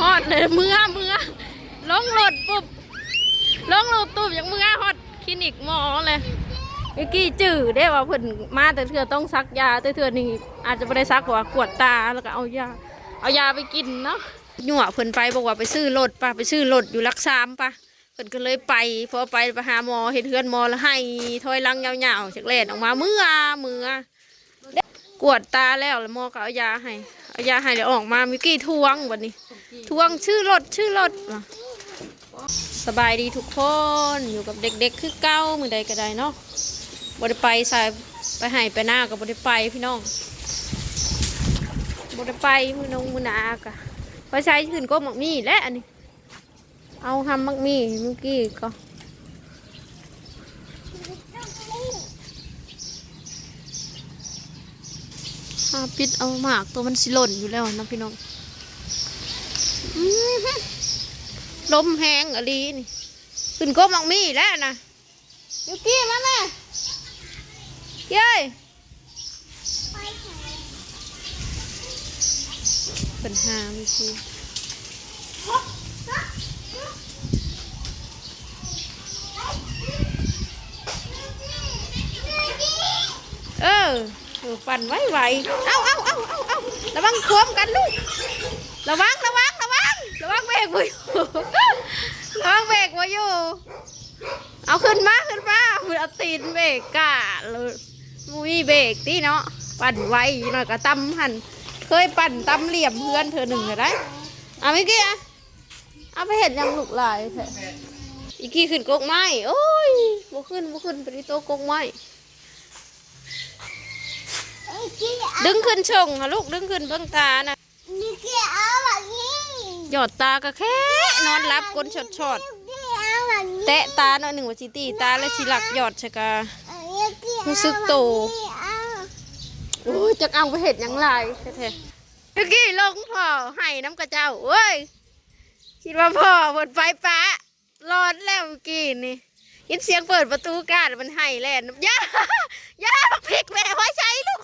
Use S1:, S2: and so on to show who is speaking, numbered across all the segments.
S1: ฮอดเลยเมื่อเมื่อลงรถปุ๊บลงรถตุ๊บอย่างเมื่อฮอดคลินิกหมอเลยเมื่อกี้จื้อได้ว่าเพิ่นมาแต่เถื่อต้องซักยาแต่เถื่อนี่อาจจะไม่ได้ซักเพราะว่ากวดตาแล้วก็เอายา เอายาไปกินเนาะหยวเพิ่นไปบอกว่าไปซื้อรถป่ะไปซื้อรถอยู่ลักซามป่ะเพิ่นก็เลยไปพอไปไปหาหมอเห็นเพื่อนหมอแล้วให้ถอยลังยาวๆจากแลนออกมาเมื่อเมื่อกวดตาแล้วแล้วหมอก็เอายาให้ เอายาให้เดี๋ยวออกมามิกกี้ทวงวันนี้ทวงชื่อรถชื่อรถว่ะสบายดีทุกคนอยู่กับเด็กๆ คือเก้ามือใดก็ได้เนาะบ่ได้ไปสายไปให้ไปหน้ากับบ่ได้ไปพี่น้องบ่ได้ไปมือนงมือหนากะไปใช้ขึ้นก็หมักมี่และอันนี้ เอาทำหมักมี่เมื่อกี้ก็ อาปิดเอาหมากตัวมันสิหล่นอยู่แล้วนะพี่น้องอื้อหือลมแหงอะลีนี่ขึ้นก้มออกมีแล้วนะยูกี้มาแม่เย้ยเป็นหามิกี้เออ เออปั่นไว้ไวเอาเอาเอาเอาเอาระวังควมกันลูก ระวังระวังระวังระวังเบรกไว้อยู่ระวังเบรกไว้อยู่ เอาขึ้นมาขึ้นมามันเอาตีนเบรกกะเลยมุ้ยเบรกตีเนาะ ปั่นไว้หน่อยก็ตำหัน เคยปั่นตำเหลี่ยมเพื่อนเธอหนึ่งเลยได้เอาไม่กี้อะเอาไปเห็นยังลูกลายแท้อีกกี้ขึ้นกกไม้ โอ้ยบ่ขึ้นบ่ขึ้นไปที่โต๊ะกกไม้ ดึงขึ้นชงค่ะลูกดึงขึ้นเบื้องตานะ
S2: นี่คือเอาแบบนี้
S1: หยอดตาก็แค่นอนรับก้นชดชด
S2: นี่เอาแบบนี้
S1: ๆแตะตาหน่อยหนึ่งว่าสิตีตาและสิหลักหยอดชะกา
S2: นี่คือเอา
S1: รู้สึกโต
S2: เอา
S1: โอ้ยจักเอาไปเห็ดหยังไรแท้ๆเมื่อกี้ลงพ่อให้น้ำกระเจ้าเว้ยคิดว่าพ่อเปิดไฟฟ้ารอดแล้วเมื่อกี้นี่ยินเสียงเปิดประตูกาดมันให้แล่นย่า ย่าบักพริกแม่ไว้ใช้ลูก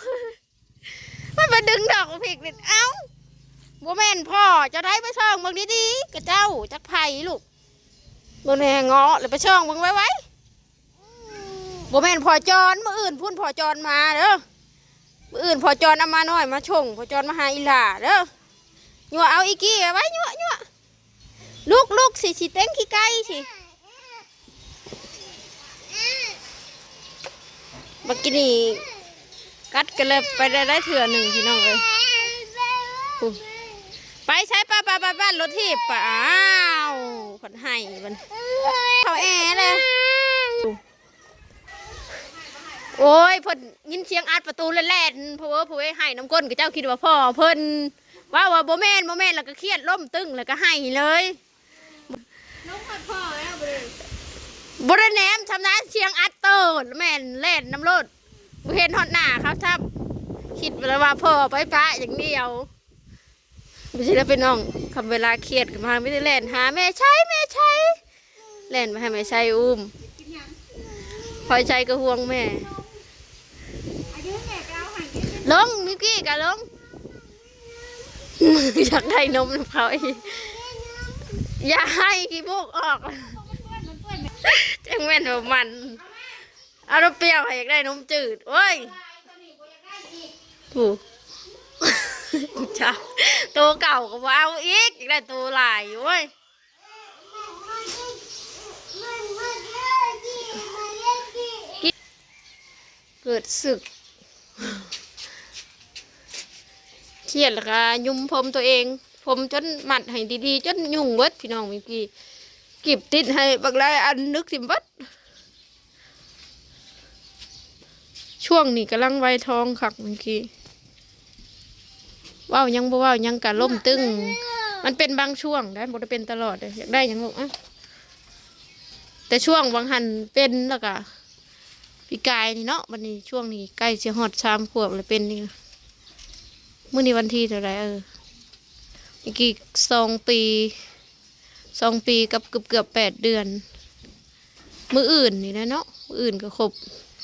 S1: มันมาดึงดอกบักพริกนี่เอ้าบ่แม่นพ่อจะได้ไปช่องเบิ่งดีๆกระเจ้าจักไผ่ลูกบนแหงเงาะเลยไปช่องเบิ่งไว้ไว้บ่แม่นพ่อจอนมื่ออื่นพุ่นพ่อจอนมาเด้อมื่ออื่นพ่อจอนเอามาหน่อยมาชงพ่อจอนมาหาอีหล่าเด้อหยัวเอาอีกี้ไว้หยัวหยัวลูกลูกสิสิเต้งขี้ไก่สิ บักกินี่กัดกันเลยไปได้ได้เถื่อหนึ่งพี่น้องเลยอุ๊ยไปใช้ป้าป้าป้าบ้านรถทีบป่ะอ้าวผันให้มันเขาแอเลยโอ้ยเพิ่นยินเสียงอัดประตูแล่นๆเพราะว่าเพราะว่าให้น้ำก้นกับเจ้าคิดว่าพ่อเพิ่นว่าว่าโบแมนโบแมนแล้วก็เครียดล่มตึงแล้วก็ให้เลยน้องพ่อแล้ว บริแนมชำนาญเสียงอัดเติร์แม่นเล่นน้ำรถบ่เห็นฮอดหน้าเขาทับคิดไปแล้วว่าพ่อไปปะอย่างเดียวไม่ใช่แล้วเป็นน้องคำเวลาเครียดขึ้นมาไม่ได้เล่นหาแม่ใช้แม่ใช้เล่นมาให้แม่ใช้อุ้มพอยใช้ก็ห่วงแม่ลงมิกกี้กันลงอยากได้นมของเขาอีกอย่าให้ขี้มูกออก จังแม่นแบบมันเอาน้ำเปรี้ยวให้อยากได้นมจืดโอ้ยถูกจ้าตัวเก่าก็บ่เอาอีกอยากได้ตัวลายโว้ย
S2: เกิ
S1: ดศึกเครียดแล้วก็ยุ่มผมตัวเองผมจนหมัดให้ดีๆ จนยุ่งเบิดพี่น้องเมื่อกี้ กิบติดให้บักไรอันนึกสิมเบิดช่วงนี้กำลังไวทองคักเมื่อกี้ว้าวยังบ่ว้าวยังกะล่มตึง มันเป็นบางช่วงได้บ่ได้เป็นตลอดเลยอยากได้ยังลูกอะแต่ช่วงบางหันเป็นแล้วก็ปีกายนี่เนาะวันนี้ช่วงนี้ใกล้จะหอดชามขวบเลยเป็นนี่มื่อนี้วันที่เท่าไหรเอออีกกี่สองปี สองปีกับเกือบเกือบแปดเดือน มืออื่นนี่นะเนาะมืออื่นก็ครบ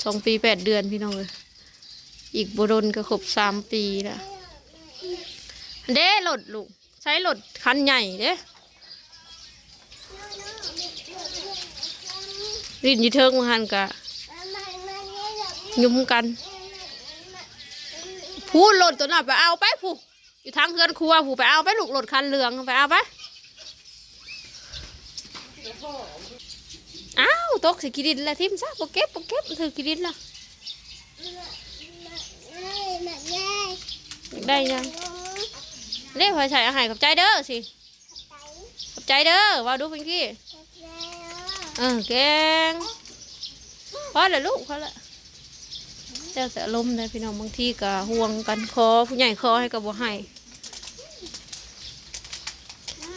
S1: สองปีแปดเดือนพี่น้องเลยอีกบรนก็ครบสามปีละเด้หลดลูกใช้รถคันใหญ่เด้รินยีเทิงมาหันกะยุมกันพูดรถตัวหน่ะไปเอาไปผู้อยู่ทางเพื่อนครัวผู้ไปเอาไปลูกรถคันเหลืองไปเอาไป อ้าวตกใส่กีดินแล้วทิมซะโปเก็บโปเก็บถือกีดินละได้ยังเรียกพอใส่อาหารกับใจเด้อสิกับใจเด้อว่าดูเพิ่นกี้เออแกงพอแล้วลูกพอแล้วเจ้าแต่ลมณ์เลยพี่น้องบางทีก็ห่วงกันคอผู้ใหญ่คอให้กับบ่ให้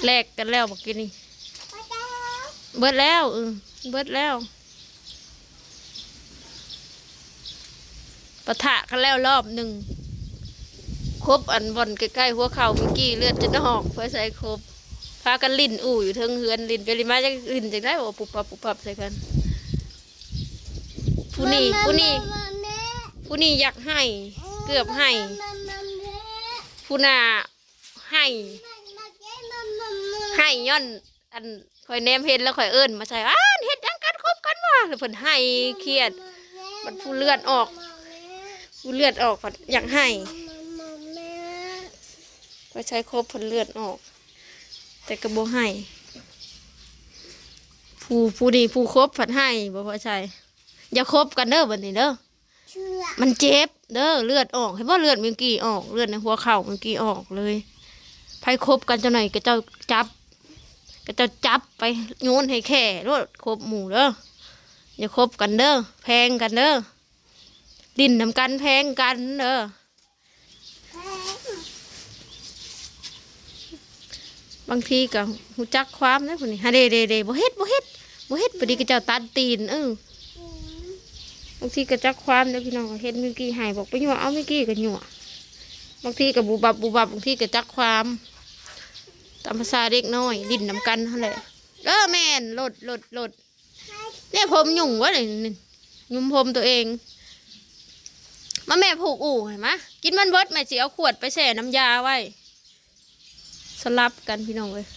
S1: แลกกันแล้วบอกกินนี่ เบิดแล้วเออเบิดแล้วปะทะกันแล้วรอบหนึ่งครบอันบอลใกล้ๆหัวเข่าเมื่อกี้เลือดจะนอกเพื่อใส่ครบพากันลิ่นอู่อยู่เทิงเฮือนลิ่นไปลิ่นมาจะลิ่นจากได้บอกปุบปับปุบปับใส่กันผู้นี้ผู้นี้ผู้นี้อยากให้เกือบให้ผู้น่าให้ให้ย้อนอัน คอยแนมเห็นแล้วคอยเอิ้นมาใส่อ้านเฮ็ดยังกันคบกันว่าแล้วเพิ่นให้เครียดมันผู้เลือดออกผู้เลือดออกเพิ่นอยากให้ก็ใช้ครบเพิ่นเลือดออก แต่ก็บ่ให้ผู้ผู้ดีผู้ครบเพิ่นให้บ่พอใช่อย่าคบกันเด้อบัดนี้เด้อมันเจ็บเด้อเลือดออกเห็นว่าเลือดมันกี่ออกเลือดในหัวเข่ามันกี่ออกเลยไผคบกันเจ้าหน่อยก็เจ้าจับ ก็จ้าจับไปโยนให้แข่รถคบหมู่เด้ออย่าคบกันเด้อแพงกันเด้อดินนำกันแพงกันเด้อบบางทีก็หูจักความนะคนนี้ฮะเดเดเดบ่เฮ็ดบ่เฮ็ดบ่เฮ็ดพอดีก็เจ้าตัดตีนเออบางทีก็จักความเด้อพี่น้องเห็นเมื่อกี้หายบอกไปยั่วเอาเมื่อกี้ก็ยั่วบางทีก็บูบับบูบับบางทีก็จักความ ตามภาษาเด็กน้อย ดินน้ำกันนั่นแหละเออแม่นลดหลดหลดเนี่ยผมยุ่งวะเลยนี่ยุ่มผมตัวเอง มาแม่ผูกอู่เห็นไหมกินมันเบิดแม่สิเอาขวดไปแช่น้ำยาไว้ สลับกันพี่น้องเลย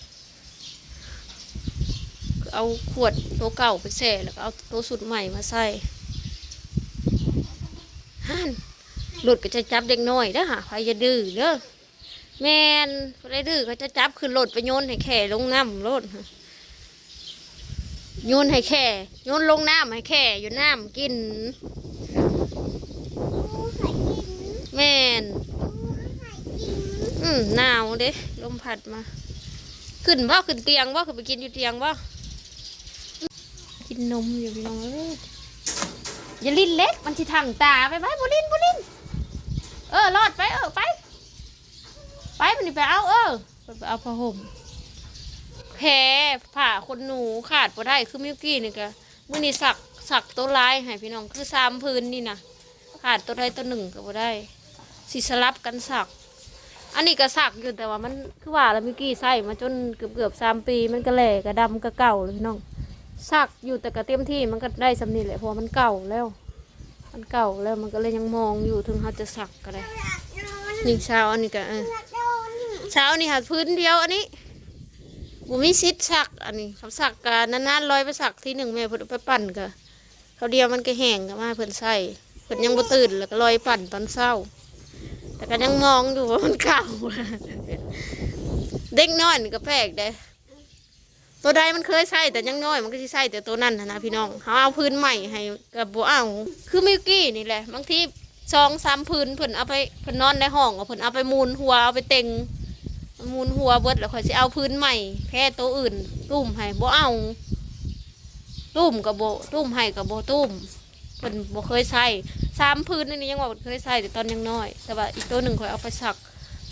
S1: เอาขวดตัวเก่าไปแช่แล้วก็เอาตัวสุดใหม่มาใส่ฮันหลุดก็จะจับเด็กน้อยเด้อหาใครจะดื้อเด้อ แมนใครดื้อเขาจะจับขึ้นรถไปโยนให้แข่ลงน้ำรถโยนให้แข่โยนลงน้ำให้แข่อยู่น้ำกิน แมนอืมหนาวเด้ลมพัดมา ขึ้นว่าขึ้นเตียงว่าขึ้นไปกินอยู่เตียงว่ากินนมอยู่พี่น้องเอ้ยอย่าลิ้นเล็กมันสิทางตาไปไปบุลินบุลินเออรอดไปเออไป ไปมันนี่ไปเอาเออไปเอาผ้าห่มแพผ่าคนหนูขาดบ่ได้คือมิวกี้นี่ก็มื่อนี้สักสักตัวลายให้พี่น้องคือสามพื้นนี่นะขาดตัวใดตัวหนึ่งก็บ่ได้สิสลับกันสัก อันนี้ก็สักอยู่แต่ว่ามันคือว่าแล้วมิวกี้ใส่มาจนเกือบเกือบสามปีมันก็แหล่ก็ดำก็เก่าเลยพี่น้องสักอยู่แต่ก็เต็มที่มันก็ได้สำนีแหละเพราะมันเก่าแล้ว มันเก่าแล้วมันก็เลยยังมองอยู่ถึงเขาจะสักก็ได้นี่เช้าอันนี้ก็เออ เช้านี่หาพื้นเดียวอันนี้บุมีซิดสักอันนี้เขาสักกันนานๆร้อยไปสักที่หนึ่งแม่เพิ่นไปปั่นก็เขาเดียวมันก็แห้งก็มาเพิ่นใส่เพิ่นยังบ่ตื่นแล้วก็ลอยปั่นตอนเช้า แต่ก็ยังมองอยู่ว่ามันเก่าเด็กน้อยนี่ก็แปลกเด้ตัวใดมันเคยใส่แต่ยังน้อยมันก็สิใส่แต่ตัวนั้นนะพี่น้องเขาเอาพื้นใหม่ให้กับบัเอาคือมิวกี้นี่แหละบางทีสองสามพื้นเพิ่นเอาไปเพิ่นนอนในห้องเอาเพิ่นเอาไปมูลหัวเอาไปเต็ง มูลหัวเบิดแล้วค่อยสิเอาพื้นใหม่แค่ตัวอื่นตุ้มให้บ่เอาตุ้มกับโบตุ้มให้กับโบตุ้มเพิ่นบ่เคยใส่สามพื้นนี่ยังว่าเคยใส่แต่ตอนยังน้อย แต่ว่าอีกตัวหนึ่งค่อยเอาไปสัก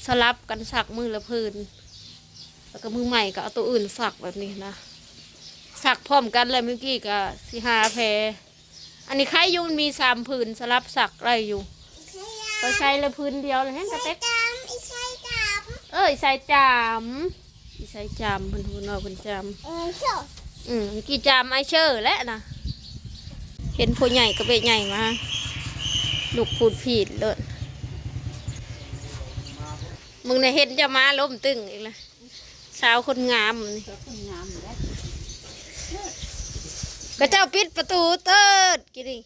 S1: สลับกันสักมือละพื้นแล้วก็มือใหม่ก็เอาตัวอื่นสักแบบนี้นะสักพร้อมกันเลยเมื่อกี้ก็สิหาแพรอันนี้ใครยุ่งมีสามผืนสลับสักไรอยู่ก็ใช้ลยพื้นเดียวเลยเห็นกระเต็ก อ้ยใส่จามอีใส่จามเพิ่นพูดว่าเพิ่นจามอืมเมื่อกี้จามไอเชอร์แล้วนะเห็นผู้ใหญ่กับเบะใหญ่มาลูกพูดผิดเลยมึงในะเห็นจะมาล้มตึงอีกแล้วสาวคนงามนี่
S3: เธอคนงามอยู่แล้ว
S1: ก็เจ้าปิดประตูเติดกี่ดิ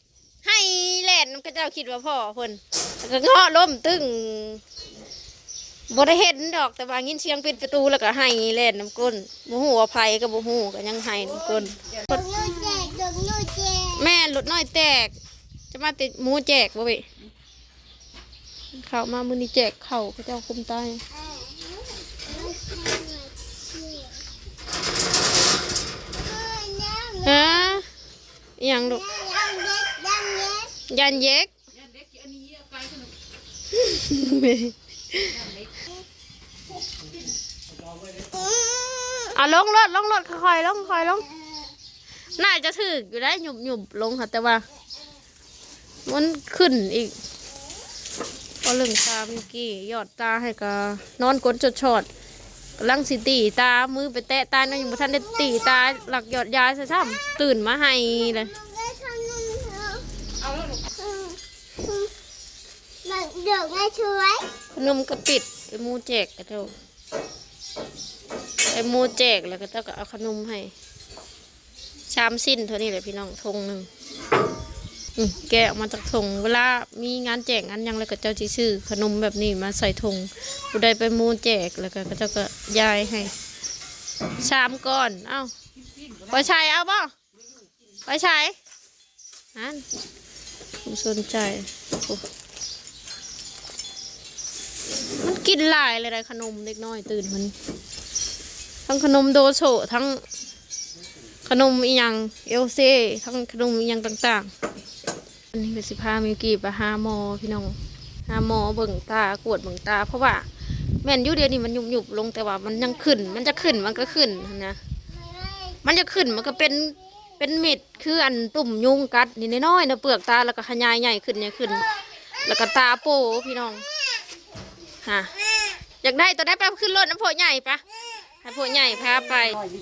S1: ให้แล่นก็เจ้าคิดว่าพ่อเพิ่นแล้วก็เงาะล้มตึง บ่ได้เห็นดอกแต่ว่ายินเสียงปิดประตูแล้วก็ให้แล่นน้ำก้นบ่ฮู้ว่าไผก็บ่ฮู้ก็ยังให้น้ำก้น
S2: ดอกนูแจกดอกนูแจก
S1: แม่รถน้อยแตก จะมาติดหมูแจกบ่เว้ยเข้ามามื้อนี้แจกเข้าวเขาเจ้าคุมใต้ฮะอหยังลูกยันเย็ก
S3: ยันเด็กอันนี้เอาไปขนม
S1: เอาลงรถลงรถค่อยๆลงค่อยๆลงน่าจะถึกอยู่ได้หยุบหยุบๆลงค่ะแต่ว่า มันขึ้นอีกก็เรื่องตาเมื่อกี้ยอดตาให้กนอนกดจดชอดกำลังสิตีตามือไปแตะตานั่นยังบ่ทันได้ตีตาหลักหยอดยาซะซ้ำตื่นมาให้เลย
S3: เอาแล้วลูก
S2: ดอกไม้ช่วย
S1: ข นมกระปิดไอ้มูแจกกระเท่าไอ้มูแจกแล้วก็เจ้าก็เอาขนมให้ชามสิ้นเท่านี้เลยพี่น้องทงหนึ่งแกะออกมาจากทงเวลา มีงานแจกงานยังแล้วก็เจ้าจีซื้อขนมแบบนี้มาใส่ทงผู้ใดไปมูแจกแล้วก็เจ้าก็ยายให้ชามก้อน เอ้าไปใช้เอาบ่ไปใช้นั่นผมสนใจ มันกินหลายเลยได้ขนมเล็กน้อยตื่นมันทั้งขนมโดโซทั้งขนมอีหยังเอลเซทั้งขนมอีหยังต่างๆ อันนี้ก็สิพามิวกี้ไปหาหมอพี่น้องหาหมอเบิ่งตากวดเบิ่งตา เพราะว่าแม่นอยู่เดียวนี้มันหยุบๆลงแต่ว่ามันยังขึ้น มันจะขึ้นมันก็ขึ้นนะมันจะขึ้นมันก็เป็นเป็นเม็ดคืออันตุ่มยุงกัดนี่น้อยๆนะเปลือกตาแล้วก็ขยายใหญ่ขึ้นใหญ่ขึ้น แล้วก็ตาโป้พี่น้อง ฮะอยากได้ตัวได้ไปขึ้นรถน้ำโพใหญ่ปะให้โพใหญ่พาไป
S3: ลอยดิ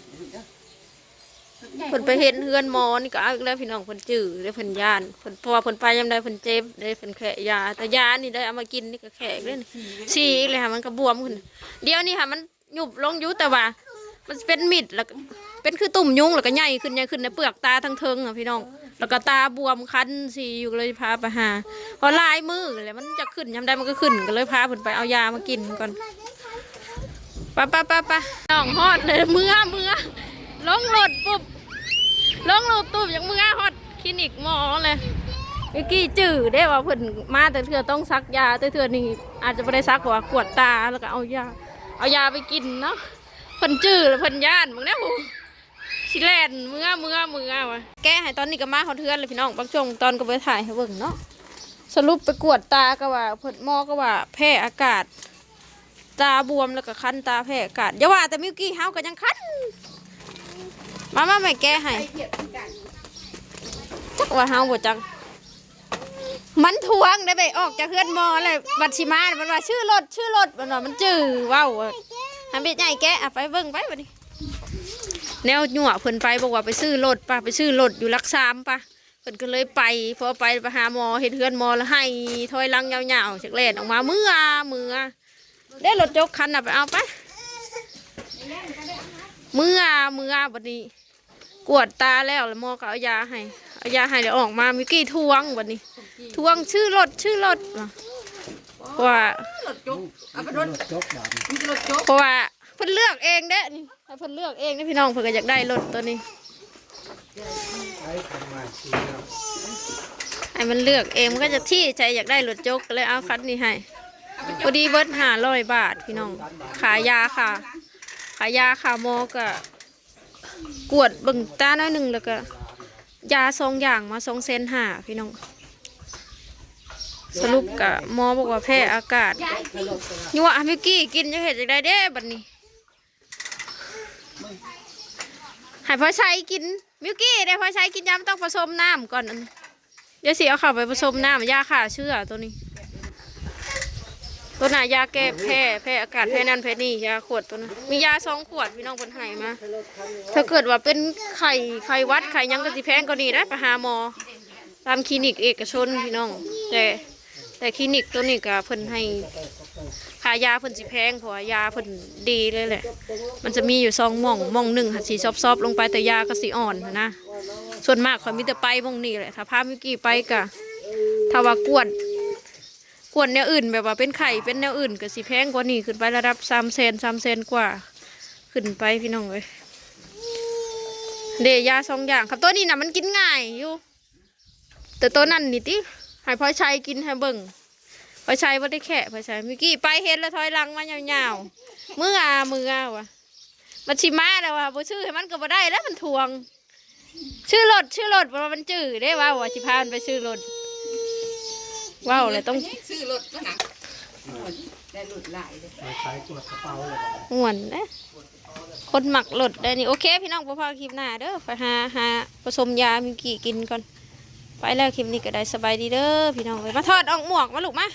S3: เพิ่
S1: นไปเห็นเฮือนหมอนี่ก็เอาอีกแล้วพี่น้องเพิ่นจื้อได้เพิ่นย่านเพิ่นพราะว่าเพิ่นไปยามใดเพิ่นเจ็บได้เพิ่นแขะยาแต่ยานี่ได้เอามากินนี่ก็แขกเลยนี่ฉีกเลยค่ะมันก็บวมขึ้นเดี๋ยวนี้ค่ะมันหยุบลงยู่แต่ว่า มันเป็นมิดแล้วเป็นคือตุ่มยุงแล้วก็ใหญ่ขึ้นใหญ่ขึ้นในเปลือกตาทั้งเทิงอะพี่น้อง แล้วก็ตาบวมคันสีอยู่เลยพาไปหาพอลายมือเลยมันจะขึ้นยามใดมันก็ขึ้นก็เลยพาเพิ่นไปเอายามากินก่อนปะปะปะปะน้องฮอดเลยเมื่อเมื่อลงรถปุ๊บลงรถปุ๊บอย่างเมื่อฮอดคลินิกหมอเลยเมื่อกี้จื้อได้ว่าเพิ่นมาแต่เถื่อต้องซักยาแต่เถื่อนี่อาจจะไม่ได้ซักเพราะว่ากวดตาแล้วก็เอายา เอายาไปกินเนาะเพิ่นจื้อแล้วเพิ่นย่านมึงเนี่ยหู สิแลนเมื่อเมื่อเมื่อวะแก้ให้ตอนนี้ก็มาเขาเทือนเลยพี่น้องบางช่วงตอนก็ไปถ่ายให้เบิ่งเนาะสรุปไปกวดตาก็ว่าเพิ่นหมอก็ว่า แพ้อากาศ ตาบวมแล้วก็คันตาแพ้อากาศอย่าว่าแต่มิวกี้เฮาก็ยังคันมามาแม่แก้ให้
S3: ไอ้เกียดกัน
S1: จักว่าเฮาบ่จังมันทวงได้ไปออกจากเฮือนมอเลยบัตชิมา มันว่าชื่อรถชื่อรถมันว่ามันจื้อว้าอะทำเป็นใหญ่แกะอะไปเบิ่งไปบัดนี้ แนวหนัวเพิ่นไปบอกว่าไปซื้อรถป่ะไปซื้อรถอยู่ลักสามป่ะเพิ่นก็เลยไปพอไปไปหาหมอเห็นเฮือนหมอแล้วให้ถอยหลังยาวๆจากแล่นออกมาเมื่อเมื่อได้รถยกคันน่ะไปเอาไปเมื่อเมื่อบัดนี้กวดตาแล้วแล้วหมอก็เอายาให้เอายาให้เดี๋ยวออกมามิกกี้ทวงบัดนี้ ทวงชื่อรถชื่อรถว่ะเพราะว่า
S3: รถจกเอาไปรถ
S4: จกดำ
S3: มันจะรถจก
S1: เพราะว่าเพิ่นเลือกเองเด้นี่ให้เพิ่นเลือกเองนี่พี่น้องเพิ่นก็อยากได้รถตัวนี้
S4: ใช้ทำมาชีแล้ว
S1: ให้มันเลือกเองมันก็จะที่ใจอยากได้รถจกก็เลยเอาคันนี้ให้พอดีเบิดห้าร้อยบาทพี่น้องขายาค่ะ ขายาค่ะหมอก็กวดเบิ่งตาหน้อยหนึ่งแล้วก็ ยาสองอย่างมาสองเซนห้าพี่น้อง สรุปกะหมอบอกว่าแพ้อากาศยัวอามิกกี้กินจะเห็นจากได้เด้บัดนี้ ให้พ่อใช้กินมิวกี้ได้พ่อใช้กินยามต้องผสมน้ำก่อนเดี๋ยวสิเอาเข้าไปผสมน้ำยาฆ่าเชื้อตัวนี้ ตัวน่ะยาแก้แพ้แพ้อากาศแพ้นั่นแพ้นี่ยาขวดตัวนั้นมียาสองขวดพี่น้องคนไห้มาถ้าเกิดว่าเป็นไข่ไข่วัดไข่ยังก็สิแพงกว่านี้นะไปหาหมอตามคลินิกเอกชนพี่น้องแต่ แต่คลินิกตัวนี้ก็เพิ่นให้ค่ายาเพิ่นสิแพงเพราะว่ายาเพิ่นดีเลยแหละ มันจะมีอยู่ซองหม่องหม่องหนึ่งค่ะสีซอบๆลงไปแต่ยาก็สีอ่อนนะ ส่วนมากเขามีแต่ไปหม่องนี้แหละถ้าพามิกี้ไปก็ถ้าว่ากวนกวนแนวอื่นแบบว่าเป็นไข่เป็นแนวอื่นก็สิแพงกว่านี้ขึ้นไประดับสามเซนสามเซนกว่า ขึ้นไปพี่น้องเลยเดยาสองอย่างครับตัวนี้นะมันกินง่ายอยู่แต่ตัวนั้นนี่ติ ให้พ่อชัยกินให้เบิ่งพ่อชัยว่าได้แค่พ่อชัยเมื่อกี้ไปเห็นแล้วถอยหลังมายาวๆมืออามืออาวะมันชิมาแล้วว่ะบ่ชื่อให้มันก็บ่ได้แล้วมันทวง ชื่อรถชื่อรถว่ามันจื้อได้ว่าว่าสิพามันไปชื่อรถว้าวเลยต้อง
S3: ซื้อรถก็หนักได้รถหลายเลย
S4: มาใช้ตัวกระเป๋าเลย
S1: ม่วนนะคนหมักรถได้นี่โอเค พี่น้องพอพาคลิปหน้าเด้อไปหาหาผสมยาเมื่อกี้กินก่อน ไปแล้วคลิปนี้ก็ได้สบายดีเด้อพี่น้องเลยมาทอดออกหมวกมาลูกมา